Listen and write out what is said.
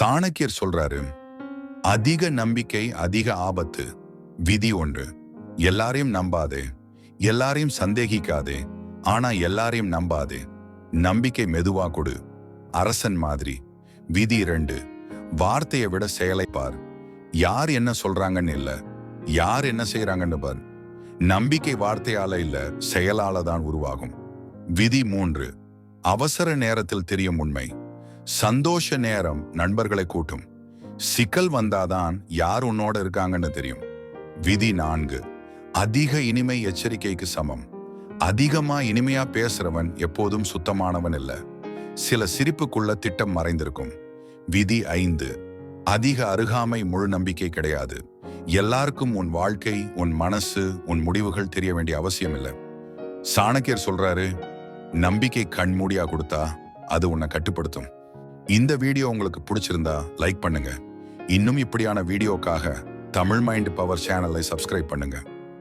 சாணக்கியர் சொல்றாரு அதிக நம்பிக்கை அதிக ஆபத்து விதி ஒன்று. எல்லாரையும் நம்பாதே. எல்லாரையும் சந்தேகிக்காதே. ஆனா எல்லாரையும் நம்பாதே. நம்பிக்கை மெதுவா கொடு. அரசன் மாதிரி. விதி இரண்டு. வார்த்தையை விட செயலை பார். யார் என்ன சொல்றாங்கன்னு இல்ல. யார் என்ன செய்யறாங்கன்னு பார். நம்பிக்கை வார்த்தையால இல்ல செயலால தான் உருவாகும். விதி மூன்று. அவசர நேரத்தில் தெரியும் உண்மை. சந்தோஷ நேரம் நண்பர்களை கூட்டும். சிக்கல் வந்தாதான் யார் உன்னோட இருக்காங்கன்னு தெரியும். விதி நான்கு. அதிக இனிமை எச்சரிக்கைக்கு சமம். அதிகமா இனிமையா பேசுறவன் எப்போதும் சுத்தமானவன் இல்ல. சில சிரிப்புக்குள்ள திட்டம் மறைந்திருக்கும். விதி ஐந்து. அதிக அருகாமை முழு நம்பிக்கை கிடையாது. எல்லாருக்கும் உன் வாழ்க்கை உன் மனசு உன் முடிவுகள் தெரிய வேண்டிய அவசியம் இல்லை. சாணக்கியர் சொல்றாரு நம்பிக்கை கண்மூடியா கொடுத்தா அது உன்னை கட்டுப்படுத்தும். இந்த வீடியோ உங்களுக்கு பிடிச்சிருந்தா லைக் பண்ணுங்க. இன்னும் இப்படியான வீடியோக்காக தமிழ் மைண்ட் பவர் சேனலை சப்ஸ்கிரைப் பண்ணுங்கள்